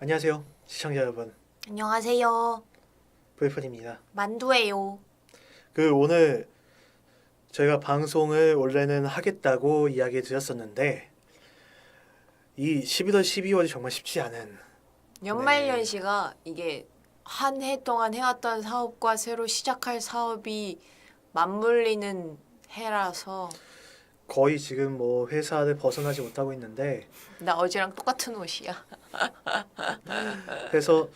안녕하세요 시청자 여러분 안녕하세요. 불풀입니다 만두예요. 그 오늘 저희가 방송을 원래는 하겠다고 이야기 드렸었는데 이 11월 12월이 정말 쉽지 않은 연말연시가 이게 한 해 동안 해왔던 사업과 새로 시작할 사업이 맞물리는 해라서 거의 지금 뭐 회사를 벗어나지 못하고 있는데 나 어제랑 똑같은 옷이야. 그래서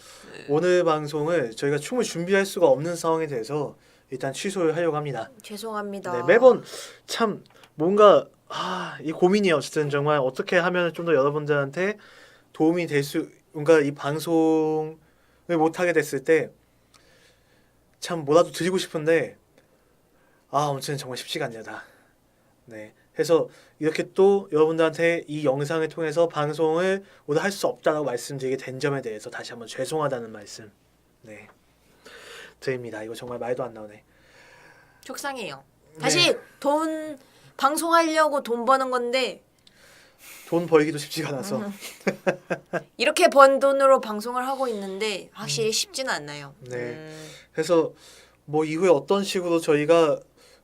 오늘 방송을 저희가 충분히 준비할 수가 없는 상황에 대해서 일단 취소를 하려고 합니다 죄송합니다. 네, 매번 참 뭔가 아, 이 고민이에요. 어쨌든 정말 어떻게 하면 좀 더 여러분들한테 도움이 될 수, 뭔가 이 방송을 못 하게 됐을 때 참 뭐라도 드리고 싶은데 아, 아무튼 정말 쉽지가 않니다. 네. 해서 이렇게 또 여러분들한테 이 영상을 통해서 방송을 오늘 할 수 없다라고 말씀드리게 된 점에 대해서 다시 한번 죄송하다는 말씀. 네. 드립니다. 이거 정말 말도 안 나오네. 속상해요. 네. 다시 돈 방송하려고 돈 버는 건데 돈 벌기도 쉽지가 않아서. 음. 이렇게 번 돈으로 방송을 하고 있는데 확실히 쉽지는 않나요. 네. 음, 그래서 뭐 이후에 어떤 식으로 저희가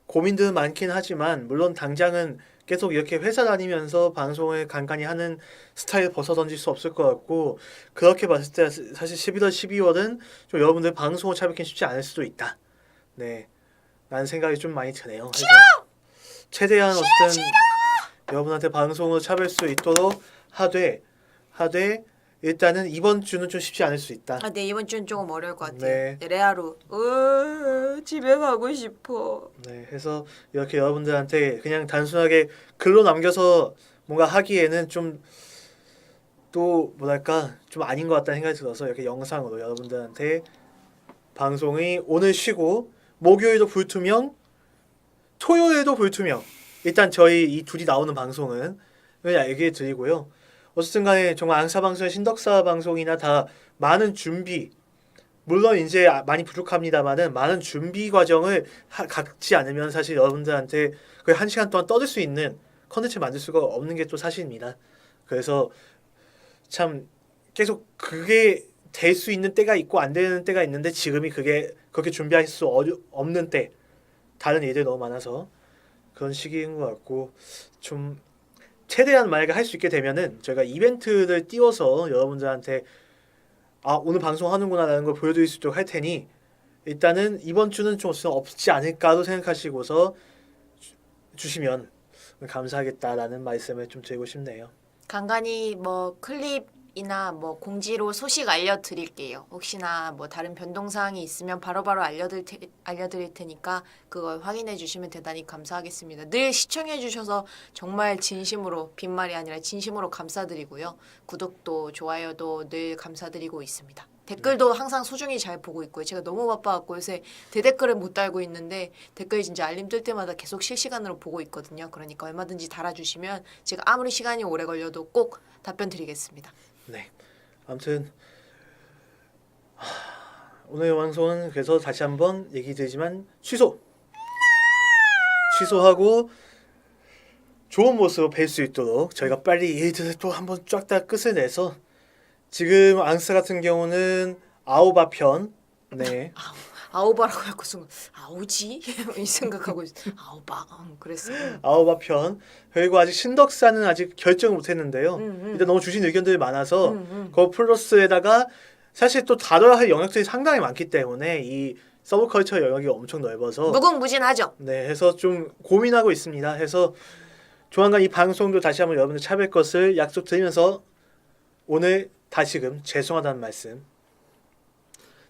고민들은 많긴 하지만 물론 당장은 계속 이렇게 회사 다니면서 방송을 간간히 하는 스타일 벗어 던질 수 없을 것 같고 그렇게 봤을 때 사실 11월 12월은 좀 여러분들 방송을 찾기 쉽지 않을 수도 있다. 네. 라는 생각이 좀 많이 드네요. 그래서 최대한 어쨌든 여러분한테 방송을 찾을 수 있도록 하되 하되 일단은 이번 주는 좀 쉽지 않을 수 있다. 아, 네 이번 주는 조금 어려울 것 같아요. 네. 네. 레아로 으, 집에 가고 싶어. 네, 해서 이렇게 여러분들한테 그냥 단순하게 글로 남겨서 뭔가 하기에는 좀 또 뭐랄까 좀 아닌 것 같다는 생각이 들어서 이렇게 영상으로 여러분들한테 방송이 오늘 쉬고 목요일도 불투명, 토요일도 불투명. 일단 저희 이 둘이 나오는 방송은 그냥 얘기해 드리고요. 어쨌든 간에 정말 앙사 방송의 신덕사 방송이나 다 많은 준비 물론 이제 아- 많이 부족합니다만은 많은 준비 과정을 하, 갖지 않으면 사실 여러분들한테 거의 한 시간 동안 떠들 수 있는 컨텐츠 만들 수가 없는 게 또 사실입니다. 그래서 참 계속 그게 될 수 있는 때가 있고 안 되는 때가 있는데 지금이 그게 그렇게 준비할 수 어려, 없는 때 다른 일들이 너무 많아서 그런 시기인 것 같고 좀 최대한 만약에 할 수 있게 되면은 저희가 이벤트를 띄워서 여러분들한테 아 오늘 방송하는구나라는 걸 보여드릴 수 있도록 할 테니 일단은 이번 주는 좀 없지 않을까도 생각하시고서 주- 주시면 감사하겠다라는 말씀을 좀 드리고 싶네요. 간간히 뭐 클립 이나 뭐 공지로 소식 알려드릴게요. 혹시나 뭐 다른 변동 사항이 있으면 바로바로 알려드릴, 테, 알려드릴 테니까 그걸 확인해 주시면 대단히 감사하겠습니다. 늘 시청해 주셔서 정말 진심으로 빈말이 아니라 진심으로 감사드리고요. 구독도 좋아요도 늘 감사드리고 있습니다. 댓글도 항상 소중히 잘 보고 있고요. 제가 너무 바빠갖고 요새 대댓글을 못 달고 있는데 댓글 진짜 알림 뜰 때마다 계속 실시간으로 보고 있거든요. 그러니까 얼마든지 달아주시면 제가 아무리 시간이 오래 걸려도 꼭 답변 드리겠습니다. 네. 아무튼 하, 오늘 방송은 그래서 다시 한번 얘기 드리지만 취소. 취소하고 좋은 모습으로 뵐수 있도록 저희가 빨리 일들을 또 한번 쫙다 끝을 내서 지금 앙스 같은 경우는 아오바 편 네. 아오바라고 하고 순간 아오지 이 생각하고 있- 아오바 음, 그랬어. 아오바 편 그리고 아직 신덕사는 아직 결정을 못 했는데요. 음, 음. 일단 너무 주신 의견들이 많아서 음, 음. 그 플러스에다가 사실 또 다뤄야 할 영역들이 상당히 많기 때문에 이 서브컬처 영역이 엄청 넓어서 무궁무진하죠. 네 해서 좀 고민하고 있습니다. 해서 조만간 이 방송도 다시 한번 여러분들 찾을 것을 약속드리면서 오늘 다시금 죄송하다는 말씀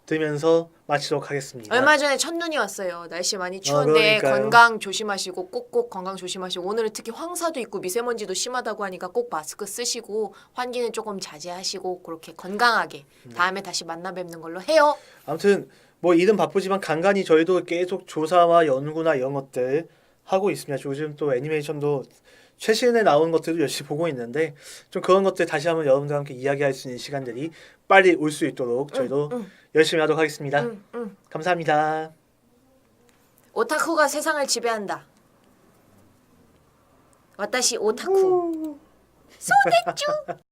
드리면서 마치도록 하겠습니다. 얼마 전에 첫눈이 왔어요. 날씨 많이 추운데 아. 건강 조심하시고 꼭꼭 건강 조심하시고 오늘은 특히 황사도 있고 미세먼지도 심하다고 하니까 꼭 마스크 쓰시고 환기는 조금 자제하시고 그렇게 건강하게 네. 다음에 다시 만나 뵙는 걸로 해요. 아무튼 뭐 일은 바쁘지만 간간히 저희도 계속 조사와 연구나 이런 것들 하고 있습니다. 요즘 또 애니메이션도 최신에 나온 것들도 열심히 보고 있는데 좀 그런 것들 다시 한번 여러분들과 함께 이야기할 수 있는 시간들이 빨리 올 수 있도록 저희도 응. 열심히 하도록 하겠습니다. 응, 응. 감사합니다. 오타쿠가 세상을 지배한다. 와타시 오타쿠. 소대쭈.